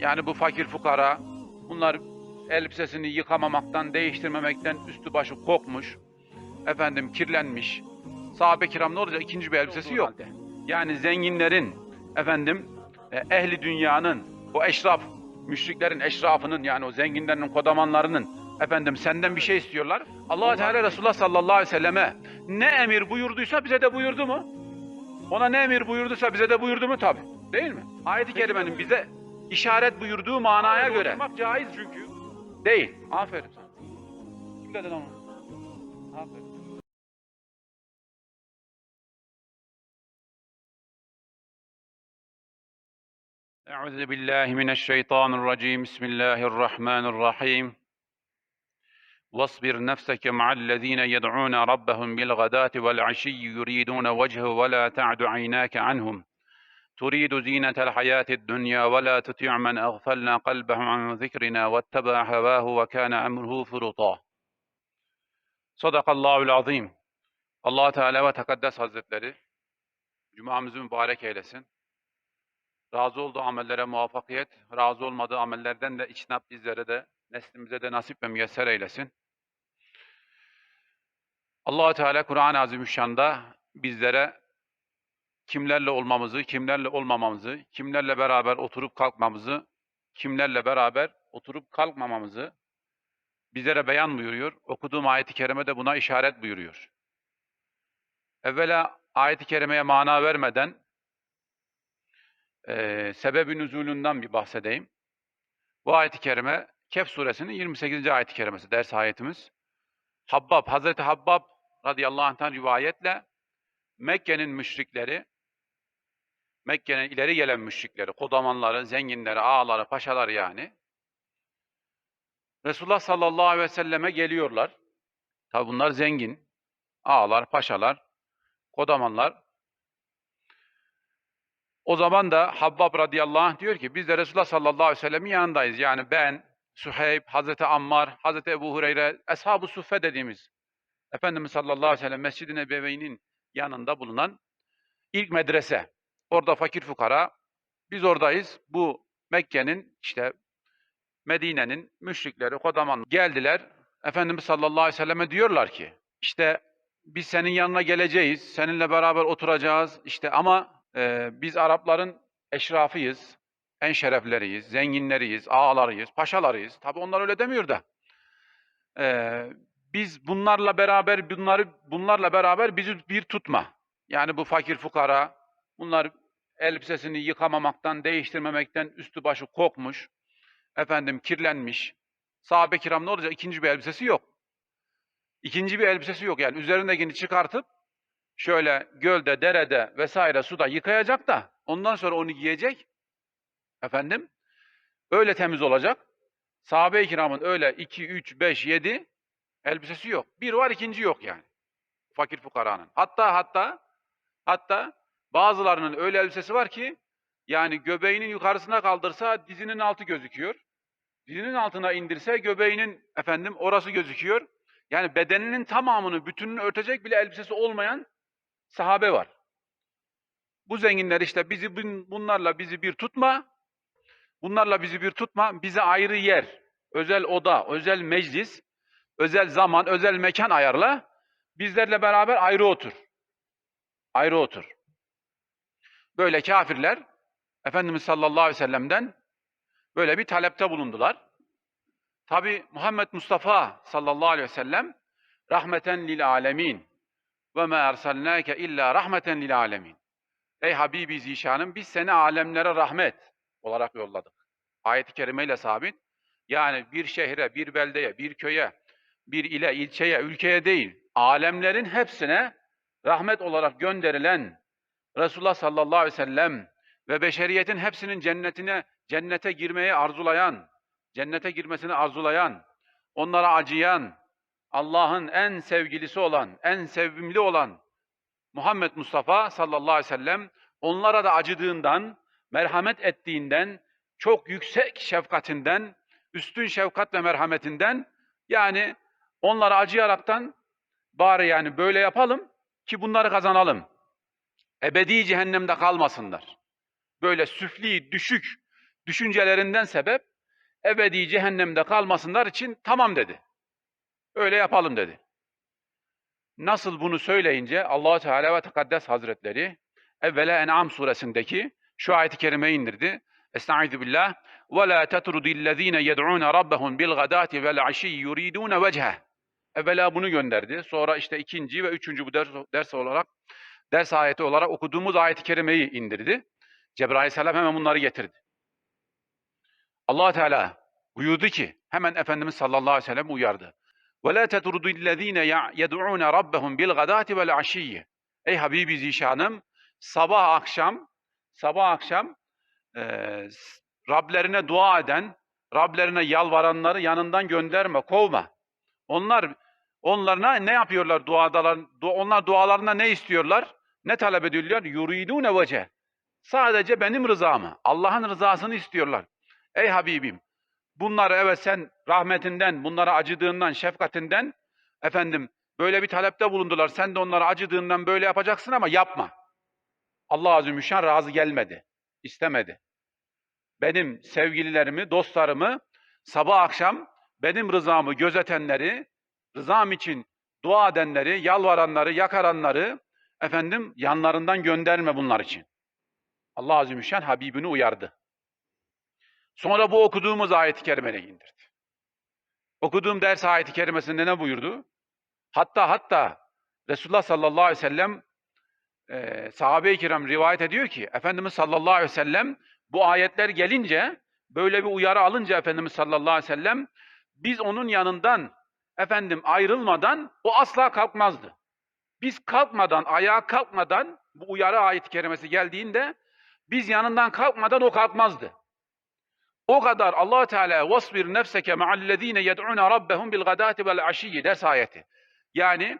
Yani bu fakir fukara bunlar elbisesini yıkamamaktan, değiştirmemekten üstü başı kokmuş. Efendim kirlenmiş. Sahabe kiram ne olacak? İkinci bir elbisesi yok. Yani zenginlerin, efendim e, ehli dünyanın, o eşraf, müşriklerin eşrafının yani o zenginlerin, kodamanlarının efendim senden bir şey istiyorlar. allah Teala Resulullah sallallahu aleyhi ve selleme ne emir buyurduysa bize de buyurdu mu? Ona ne emir buyurduysa bize de buyurdu mu? Tabi. Değil mi? Ayet-i Kerime'nin bize işaret buyurduğu manaya göre. Oturmak caiz çünkü. Değil. Aferin. Kim dedi onu? Aferin. أعوذ بالله من الشيطان الرجيم بسم الله الرحمن الرحيم واصبر نفسك مع الذين يدعون ربهم بالغداة والعشي يريدون وجهه ولا تعد عيناك عنهم تريد زينة الحياة الدنيا ولا تطع من أغفلنا قلبه عن ذكرنا واتبع هواه وكان أمره فرطا صدق الله العظيم Allah Teala ve Tekaddes Hazretleri Cumamızı mübarek eylesin. Razı olduğu amellere muvaffakiyet, razı olmadığı amellerden de içnap bizlere de, neslimize de nasip ve müyesser eylesin. allah Teala Kur'an-ı Azimüşşan'da bizlere kimlerle olmamızı, kimlerle olmamamızı, kimlerle beraber oturup kalkmamızı, kimlerle beraber oturup kalkmamamızı bizlere beyan buyuruyor. Okuduğum ayet-i kerime de buna işaret buyuruyor. Evvela ayet-i kerimeye mana vermeden eee sebebi nüzulünden bir bahsedeyim. Bu ayet-i kerime Kehf suresinin 28. ayet-i kerimesi ders ayetimiz. Habbab, Hazreti Habbab radıyallahu anh'tan rivayetle Mekke'nin müşrikleri, Mekke'nin ileri gelen müşrikleri, kodamanları, zenginleri, ağaları, paşaları yani Resulullah sallallahu aleyhi ve selleme geliyorlar. Tabi bunlar zengin, ağalar, paşalar, kodamanlar. O zaman da Habbab radıyallahu anh diyor ki biz de Resulullah sallallahu aleyhi ve sellemin yanındayız. Yani ben, Süheyb, Hazreti Ammar, Hazreti Ebu Hureyre, Ashab-ı Suffe dediğimiz Efendimiz sallallahu aleyhi ve sellem Mescid-i Nebevi'nin yanında bulunan ilk medrese. Orada fakir fukara. Biz oradayız. Bu Mekke'nin işte Medine'nin müşrikleri, kodaman geldiler. Efendimiz sallallahu aleyhi ve selleme diyorlar ki işte biz senin yanına geleceğiz, seninle beraber oturacağız işte ama e, biz Arapların eşrafıyız, en şerefleriyiz, zenginleriyiz, ağalarıyız, paşalarıyız. Tabi onlar öyle demiyor da. E, biz bunlarla beraber bunları bunlarla beraber bizi bir tutma. Yani bu fakir fukara bunlar elbisesini yıkamamaktan, değiştirmemekten üstü başı kokmuş. Efendim kirlenmiş. Sahabe kiram ne olacak? İkinci bir elbisesi yok. İkinci bir elbisesi yok. Yani üzerindekini çıkartıp şöyle gölde, derede vesaire suda yıkayacak da ondan sonra onu giyecek. Efendim öyle temiz olacak. Sahabe-i kiramın öyle 2, 3, 5, 7 elbisesi yok. Bir var ikinci yok yani. Fakir fukaranın. Hatta hatta hatta bazılarının öyle elbisesi var ki yani göbeğinin yukarısına kaldırsa dizinin altı gözüküyor. Dizinin altına indirse göbeğinin efendim orası gözüküyor. Yani bedeninin tamamını, bütününü örtecek bile elbisesi olmayan sahabe var. Bu zenginler işte bizi bun- bunlarla bizi bir tutma. Bunlarla bizi bir tutma. Bize ayrı yer, özel oda, özel meclis, özel zaman, özel mekan ayarla. Bizlerle beraber ayrı otur. Ayrı otur. Böyle kafirler Efendimiz sallallahu aleyhi ve sellem'den böyle bir talepte bulundular. Tabi Muhammed Mustafa sallallahu aleyhi ve sellem rahmeten lil alemin ve ma erselnake illa rahmeten lil alemin. Ey Habibi Zişanım biz seni alemlere rahmet olarak yolladık. Ayet-i kerimeyle sabit. Yani bir şehre, bir beldeye, bir köye, bir ile, ilçeye, ülkeye değil, alemlerin hepsine rahmet olarak gönderilen Resulullah sallallahu aleyhi ve sellem ve beşeriyetin hepsinin cennetine, cennete girmeyi arzulayan, cennete girmesini arzulayan, onlara acıyan, Allah'ın en sevgilisi olan, en sevimli olan Muhammed Mustafa sallallahu aleyhi ve sellem onlara da acıdığından, merhamet ettiğinden, çok yüksek şefkatinden, üstün şefkat ve merhametinden yani onlara acıyaraktan bari yani böyle yapalım ki bunları kazanalım. Ebedi cehennemde kalmasınlar. Böyle süfli, düşük, düşüncelerinden sebep ebedi cehennemde kalmasınlar için tamam dedi. Öyle yapalım dedi. Nasıl bunu söyleyince Allah Teala ve Tekaddes Hazretleri evvela En'am suresindeki şu ayeti kerime indirdi. Estaizu billah. Tetrudillezine yed'un rabbahum bil gadati vel aşi yuridun vecheh. Evvela bunu gönderdi. Sonra işte ikinci ve üçüncü bu ders, ders olarak ders ayeti olarak okuduğumuz ayeti kerimeyi indirdi. Cebrail aleyhisselam hemen bunları getirdi. Allah Teala buyurdu ki hemen Efendimiz sallallahu aleyhi ve sellem uyardı. وَلَا تَتُرُدُ الَّذ۪ينَ يَدْعُونَ رَبَّهُمْ بِالْغَدَاتِ وَالْعَشِيِّ Ey Habibi Zişanım, sabah akşam, sabah akşam eee, Rablerine dua eden, Rablerine yalvaranları yanından gönderme, kovma. Onlar onlarına ne yapıyorlar duadalar? du- Onlar dualarında ne istiyorlar? Ne talep ediyorlar? Yuridune vece. Sadece benim rızamı, Allah'ın rızasını istiyorlar. Ey Habibim, bunları evet sen rahmetinden, bunlara acıdığından, şefkatinden efendim böyle bir talepte bulundular. Sen de onlara acıdığından böyle yapacaksın ama yapma. Allah Azimüşşan razı gelmedi, istemedi. Benim sevgililerimi, dostlarımı sabah akşam benim rızamı gözetenleri, rızam için dua edenleri, yalvaranları, yakaranları efendim yanlarından gönderme bunlar için. Allah Azimüşşan Habibini uyardı. Sonra bu okuduğumuz ayet-i kerimeye indirdi. Okuduğum ders ayet-i kerimesinde ne buyurdu? Hatta hatta Resulullah sallallahu aleyhi ve sellem e, sahabe-i kiram rivayet ediyor ki Efendimiz sallallahu aleyhi ve sellem bu ayetler gelince böyle bir uyarı alınca Efendimiz sallallahu aleyhi ve sellem biz onun yanından efendim ayrılmadan o asla kalkmazdı. Biz kalkmadan, ayağa kalkmadan bu uyarı ayet-i kerimesi geldiğinde biz yanından kalkmadan o kalkmazdı. O kadar Allah Teala vasbir nefseke ma'allezine yed'un rabbehum bil gadati vel aşiyyi ders ayeti. Yani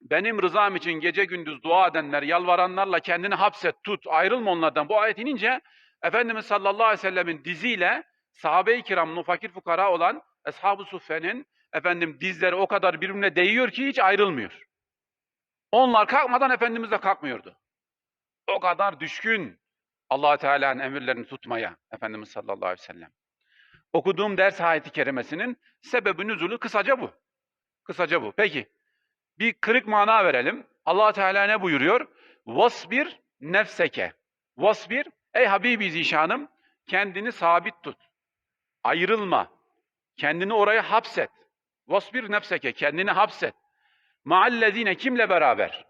benim rızam için gece gündüz dua edenler, yalvaranlarla kendini hapset, tut, ayrılma onlardan. Bu ayet inince Efendimiz sallallahu aleyhi ve sellemin diziyle sahabe-i kiramın fakir fukara olan Ashab-ı Suffe'nin efendim dizleri o kadar birbirine değiyor ki hiç ayrılmıyor. Onlar kalkmadan Efendimiz de kalkmıyordu. O kadar düşkün allah Teala'nın emirlerini tutmaya Efendimiz sallallahu aleyhi ve sellem. Okuduğum ders ayeti kerimesinin sebebi nüzulü kısaca bu. Kısaca bu. Peki bir kırık mana verelim. allah Teala ne buyuruyor? Vasbir nefseke. Vasbir, ey Habibi Zişanım kendini sabit tut. Ayrılma. Kendini oraya hapset. Vasbir nefseke, kendini hapset. Maallezine kimle beraber?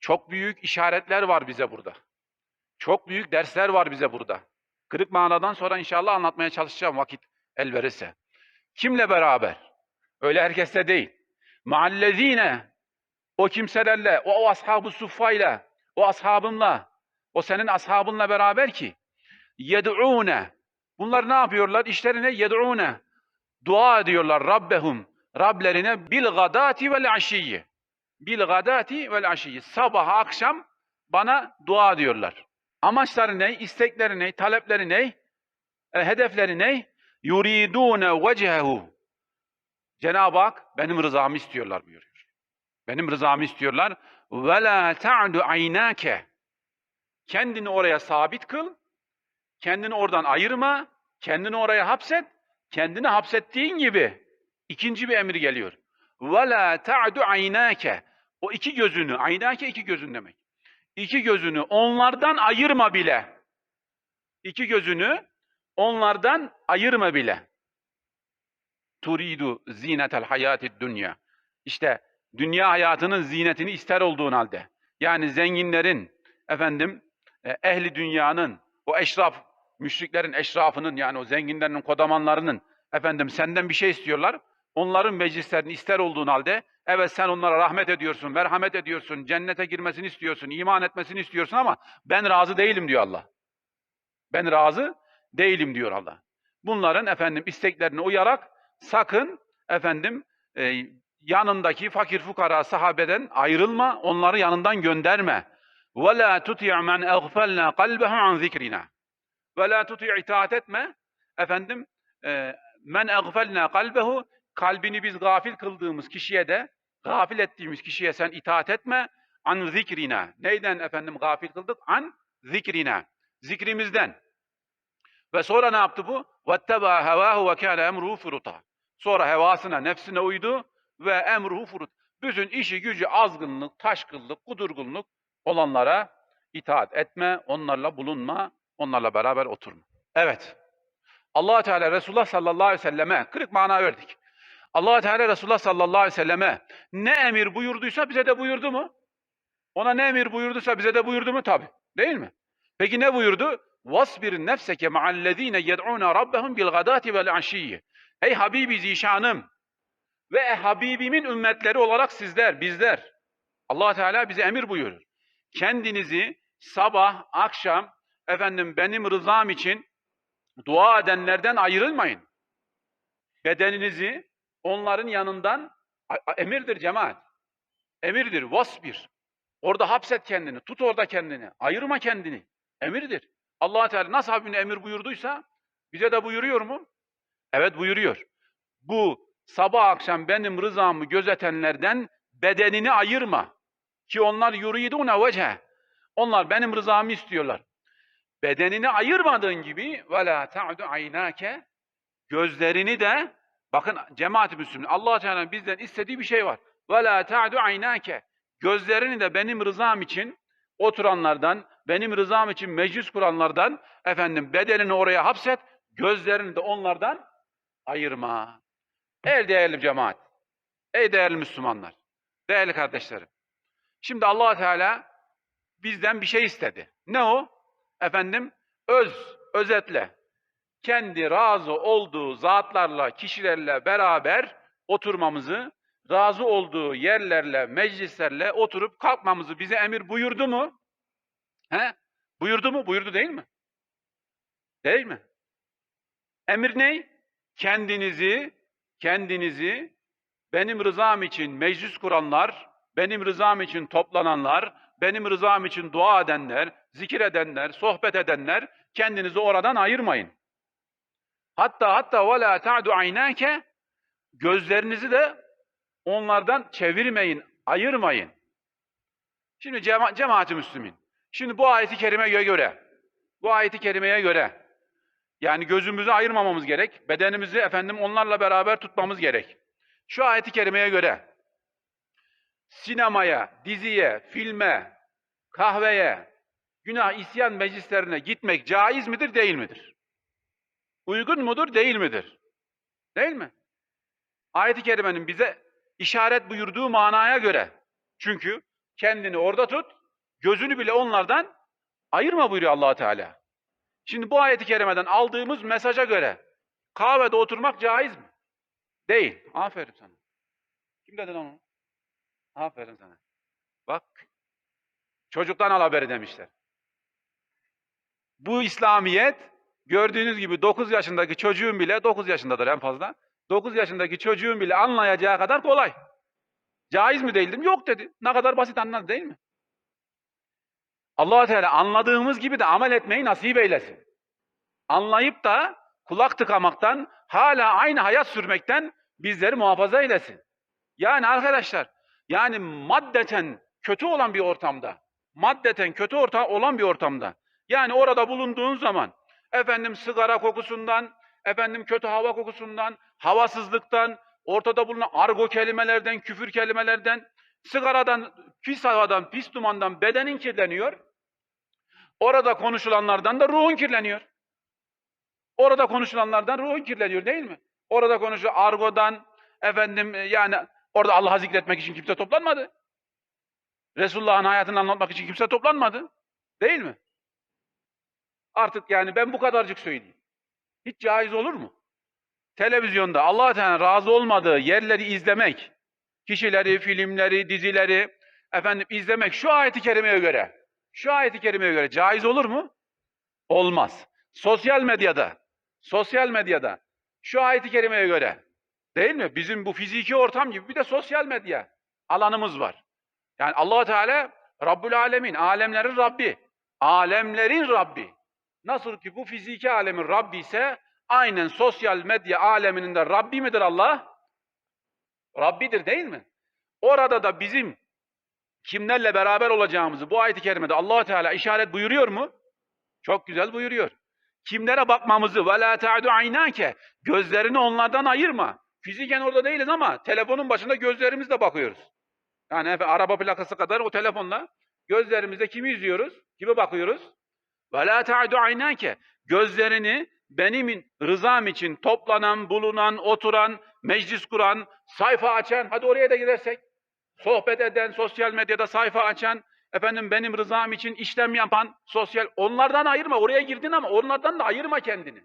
Çok büyük işaretler var bize burada. Çok büyük dersler var bize burada. Kırık manadan sonra inşallah anlatmaya çalışacağım vakit el verirse. Kimle beraber? Öyle herkesle değil. Maallezine o kimselerle, o, o ashab-ı suffayla, o ashabınla, o senin ashabınla beraber ki yed'une. Bunlar ne yapıyorlar? İşlerine yed'une. Dua ediyorlar Rabbehum. Rablerine bil gadati vel aşiyyi. Bil gadati vel aşiyyi. Sabah akşam bana dua ediyorlar. Amaçları ne? İstekleri ne? Talepleri ne? E, hedefleri ne? Yuridune vecehu. Cenab-ı Hak benim rızamı istiyorlar buyuruyor. Benim rızamı istiyorlar. Ve la ta'du aynake. Kendini oraya sabit kıl. Kendini oradan ayırma. Kendini oraya hapset. Kendini hapsettiğin gibi ikinci bir emir geliyor. La ta'du aynake. O iki gözünü, aynake iki gözün demek. İki gözünü onlardan ayırma bile. İki gözünü onlardan ayırma bile. Turidu zinetel hayatid dünya. İşte dünya hayatının zinetini ister olduğun halde. Yani zenginlerin, efendim, e, ehli dünyanın, o eşraf, müşriklerin eşrafının yani o zenginlerin, kodamanlarının efendim senden bir şey istiyorlar. Onların meclislerini ister olduğun halde evet sen onlara rahmet ediyorsun, merhamet ediyorsun, cennete girmesini istiyorsun, iman etmesini istiyorsun ama ben razı değilim diyor Allah. Ben razı değilim diyor Allah. Bunların efendim isteklerine uyarak sakın efendim e, yanındaki fakir fukara sahabeden ayrılma, onları yanından gönderme. Tuti' men aghfalna kalbehu an zikrina. Ve la tuti' itaat etme. Efendim e, men aghfalna kalbehu kalbini biz gafil kıldığımız kişiye de gafil ettiğimiz kişiye sen itaat etme. An zikrina. Neyden efendim gafil kıldık? An zikrina. Zikrimizden. Ve sonra ne yaptı bu? وَاتَّبَعَ هَوَاهُ وَكَانَ اَمْرُهُ فُرُطًا Sonra hevasına, nefsine uydu ve emruhu furut. Bütün işi gücü azgınlık, taşkınlık, kudurgunluk olanlara itaat etme, onlarla bulunma, onlarla beraber oturma. Evet. allah Teala Resulullah sallallahu aleyhi ve selleme kırık mana verdik. allah Teala Resulullah sallallahu aleyhi ve selleme ne emir buyurduysa bize de buyurdu mu? Ona ne emir buyurduysa bize de buyurdu mu? Tabi. Değil mi? Peki ne buyurdu? وَاصْبِرْ نَفْسَكَ مَعَ الَّذ۪ينَ يَدْعُونَ رَبَّهُمْ بِالْغَدَاتِ وَالْعَشِيِّ Ey Habibi Zişanım ve Habibimin ümmetleri olarak sizler, bizler. allah Teala bize emir buyurur. Kendinizi sabah, akşam, efendim benim rızam için dua edenlerden ayrılmayın. Bedeninizi onların yanından emirdir cemaat. Emirdir, vasbir. Orada hapset kendini, tut orada kendini, ayırma kendini. Emirdir. allah Teala nasıl Habibine emir buyurduysa bize de buyuruyor mu? Evet buyuruyor. Bu sabah akşam benim rızamı gözetenlerden bedenini ayırma. Ki onlar yuridune vece. Onlar benim rızamı istiyorlar. Bedenini ayırmadığın gibi ve la ta'du aynake gözlerini de bakın cemaat-i Müslümin Allah Teala bizden istediği bir şey var. Ve la ta'du aynake gözlerini de benim rızam için oturanlardan, benim rızam için meclis kuranlardan efendim bedenini oraya hapset, gözlerini de onlardan ayırma. Ey değerli cemaat, ey değerli Müslümanlar, değerli kardeşlerim. Şimdi allah Teala bizden bir şey istedi. Ne o? Efendim, öz, özetle. Kendi razı olduğu zatlarla, kişilerle beraber oturmamızı, razı olduğu yerlerle, meclislerle oturup kalkmamızı bize emir buyurdu mu? He? Buyurdu mu? Buyurdu değil mi? Değil mi? Emir ne? Kendinizi, kendinizi benim rızam için meclis kuranlar, benim rızam için toplananlar, benim rızam için dua edenler, zikir edenler, sohbet edenler kendinizi oradan ayırmayın. Hatta hatta ve la ta'du aynake gözlerinizi de onlardan çevirmeyin, ayırmayın. Şimdi cema cemaat-i müslümin. Şimdi bu ayeti kerimeye göre, bu ayeti kerimeye göre yani gözümüzü ayırmamamız gerek. Bedenimizi efendim onlarla beraber tutmamız gerek. Şu ayeti kerimeye göre sinemaya, diziye, filme, kahveye, günah isyan meclislerine gitmek caiz midir, değil midir? Uygun mudur, değil midir? Değil mi? Ayet-i kerimenin bize işaret buyurduğu manaya göre. Çünkü kendini orada tut, gözünü bile onlardan ayırma buyuruyor allah Teala. Şimdi bu ayeti kerimeden aldığımız mesaja göre kahvede oturmak caiz mi? Değil. Aferin sana. Kim dedi onu? Aferin sana. Bak. Çocuktan al haberi demişler. Bu İslamiyet gördüğünüz gibi 9 yaşındaki çocuğun bile 9 yaşındadır en fazla. 9 yaşındaki çocuğun bile anlayacağı kadar kolay. Caiz mi değildim? Yok dedi. Ne kadar basit anladı değil mi? allah Teala anladığımız gibi de amel etmeyi nasip eylesin. Anlayıp da kulak tıkamaktan, hala aynı hayat sürmekten bizleri muhafaza eylesin. Yani arkadaşlar, yani maddeten kötü olan bir ortamda, maddeten kötü orta olan bir ortamda, yani orada bulunduğun zaman, efendim sigara kokusundan, efendim kötü hava kokusundan, havasızlıktan, ortada bulunan argo kelimelerden, küfür kelimelerden, sigaradan, pis havadan, pis dumandan bedenin kirleniyor. Orada konuşulanlardan da ruhun kirleniyor. Orada konuşulanlardan ruhun kirleniyor değil mi? Orada konuşulan argodan, efendim e, yani orada Allah'ı zikretmek için kimse toplanmadı. Resulullah'ın hayatını anlatmak için kimse toplanmadı. Değil mi? Artık yani ben bu kadarcık söyleyeyim. Hiç caiz olur mu? Televizyonda allah Teala razı olmadığı yerleri izlemek, kişileri, filmleri, dizileri efendim izlemek şu ayeti kerimeye göre, şu ayeti kerimeye göre caiz olur mu? Olmaz. Sosyal medyada, sosyal medyada şu ayeti kerimeye göre değil mi? Bizim bu fiziki ortam gibi bir de sosyal medya alanımız var. Yani Allah Teala Rabbül Alemin, alemlerin Rabbi. Alemlerin Rabbi. Nasıl ki bu fiziki alemin Rabbi ise aynen sosyal medya aleminin de Rabbi midir Allah? Rabbidir değil mi? Orada da bizim kimlerle beraber olacağımızı bu ayet-i kerimede allah Teala işaret buyuruyor mu? Çok güzel buyuruyor. kimlere bakmamızı ve la ta'du gözlerini onlardan ayırma. Fiziken orada değiliz ama telefonun başında gözlerimizle bakıyoruz. Yani araba plakası kadar o telefonla gözlerimizde kimi izliyoruz? Kime bakıyoruz? Ve la ta'du aynake gözlerini benim rızam için toplanan, bulunan, oturan, meclis kuran, sayfa açan, hadi oraya da girersek, sohbet eden, sosyal medyada sayfa açan, efendim benim rızam için işlem yapan, sosyal, onlardan ayırma, oraya girdin ama onlardan da ayırma kendini.